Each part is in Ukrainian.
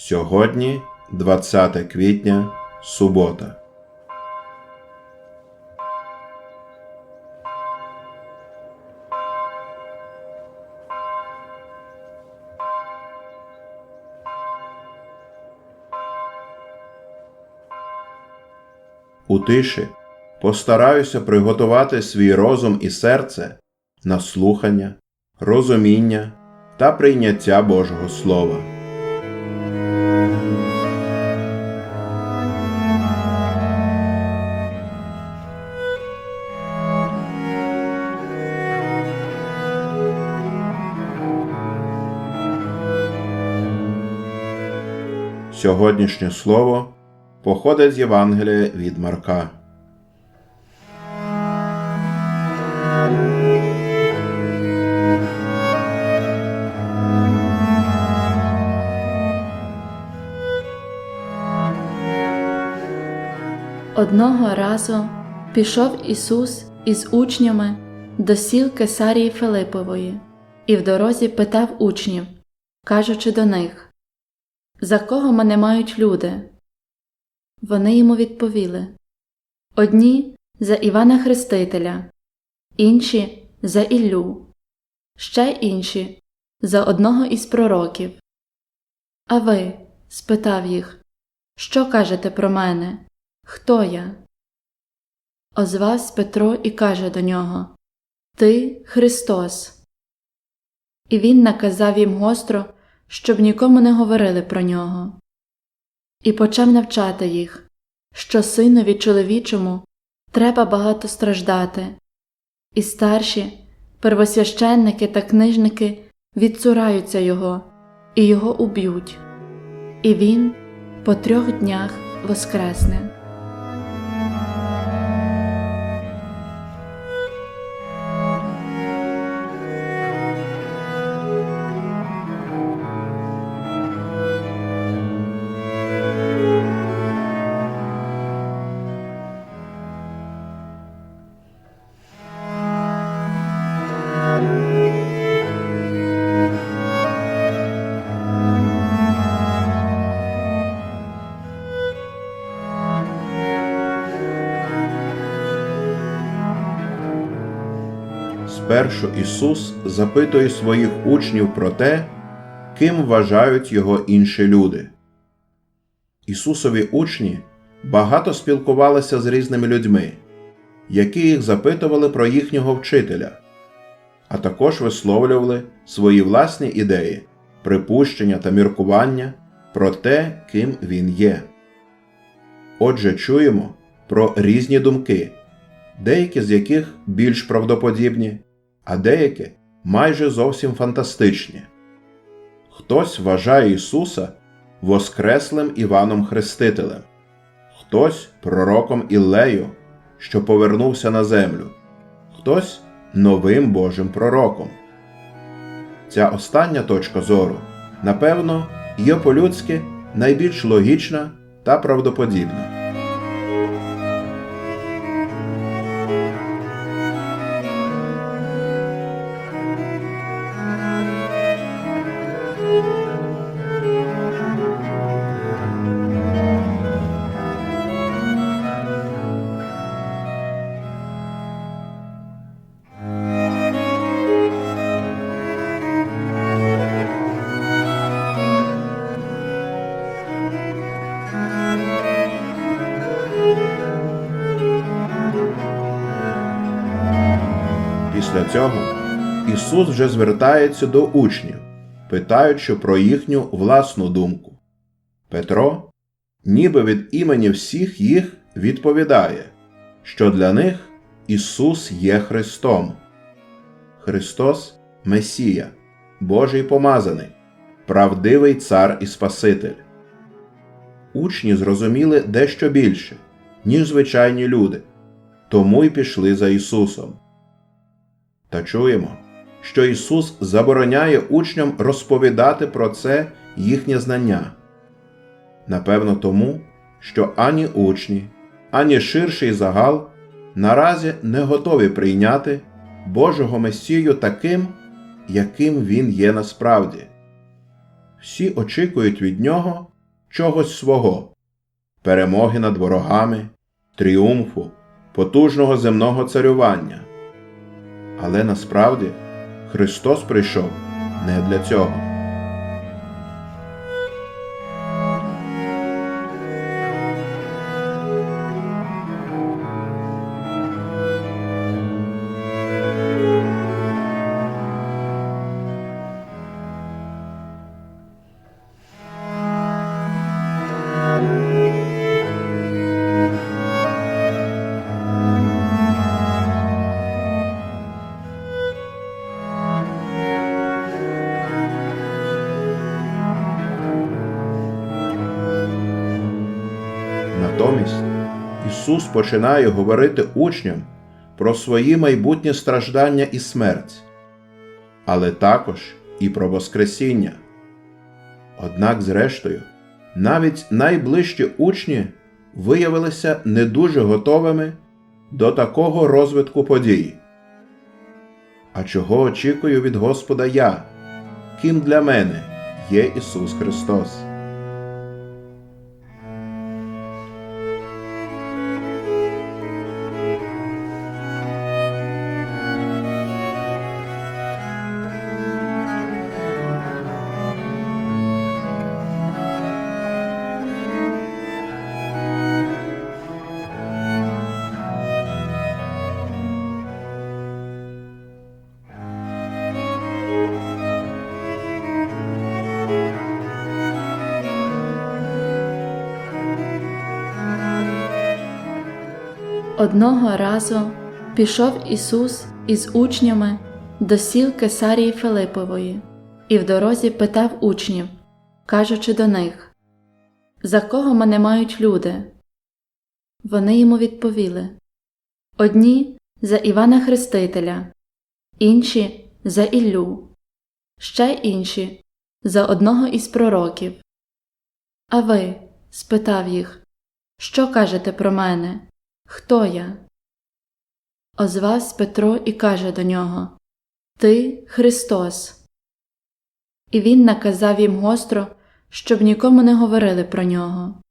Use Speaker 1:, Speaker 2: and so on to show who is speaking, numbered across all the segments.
Speaker 1: Сьогодні 20 квітня, субота. У тиші постараюся приготувати свій розум і серце на слухання, розуміння та прийняття Божого Слова. Сьогоднішнє слово походить з Євангелія від Марка.
Speaker 2: Одного разу пішов Ісус із учнями до сіл Кесарії Филипової і в дорозі питав учнів, кажучи до них За кого мене мають люди? Вони йому відповіли Одні за Івана Хрестителя, інші за Іллю, ще інші за одного із пророків. А ви? спитав їх, що кажете про мене? Хто я? Озвався Петро і каже до нього Ти Христос. І він наказав їм гостро, щоб нікому не говорили про нього. І почав навчати їх, що синові чоловічому треба багато страждати, і старші, первосвященники та книжники відцураються його і його уб'ють, і він по трьох днях воскресне.
Speaker 1: Спершу Ісус запитує своїх учнів про те, ким вважають його інші люди. Ісусові учні багато спілкувалися з різними людьми, які їх запитували про їхнього вчителя, а також висловлювали свої власні ідеї, припущення та міркування про те, ким він є. Отже, чуємо про різні думки, деякі з яких більш правдоподібні, а деякі майже зовсім фантастичні. Хтось вважає Ісуса Воскреслим Іваном Хрестителем, хтось пророком Іллею, що повернувся на землю, хтось новим Божим пророком. Ця остання точка зору, напевно, є по-людськи найбільш логічна та правдоподібна. Після цього Ісус вже звертається до учнів, питаючи про їхню власну думку. Петро, ніби від імені всіх їх, відповідає, що для них Ісус є Христом. Христос Месія, Божий помазаний, правдивий Цар і Спаситель. Учні зрозуміли дещо більше, ніж звичайні люди, тому й пішли за Ісусом. Та чуємо, що Ісус забороняє учням розповідати про це їхнє знання. Напевно, тому, що ані учні, ані ширший загал наразі не готові прийняти Божого Месію таким, яким Він є насправді. всі очікують від нього чогось свого перемоги над ворогами, тріумфу, потужного земного царювання. Але насправді Христос прийшов не для цього. Ісус починає говорити учням про свої майбутні страждання і смерть, але також і про Воскресіння. Однак, зрештою, навіть найближчі учні виявилися не дуже готовими до такого розвитку подій. А чого очікую від Господа я? Ким для мене є Ісус Христос?
Speaker 2: Одного разу пішов Ісус із учнями до сіл Кесарії Филипової і в дорозі питав учнів, кажучи до них За кого мене мають люди? Вони йому відповіли Одні за Івана Хрестителя, інші за Іллю, ще інші за одного із пророків. А ви? спитав їх, що кажете про мене? Хто я? Озвався Петро і каже до нього Ти Христос. І він наказав їм гостро, щоб нікому не говорили про нього.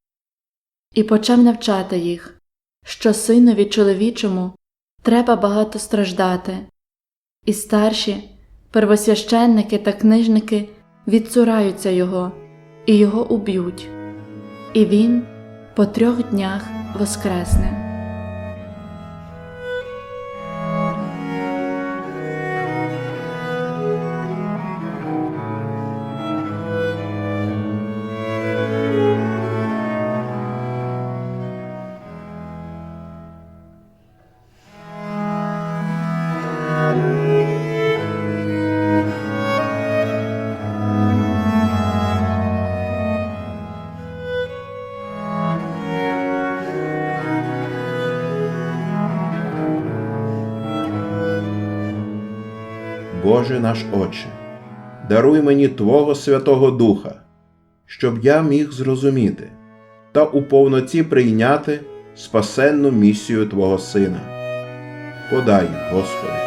Speaker 2: І почав навчати їх, що синові чоловічому треба багато страждати, і старші, первосвященники та книжники відцураються його і його уб'ють, і він по трьох днях воскресне.
Speaker 1: Боже наш Отче, даруй мені Твого Святого Духа, щоб я міг зрозуміти та у повноті прийняти спасенну місію Твого Сина. Подай, Господи.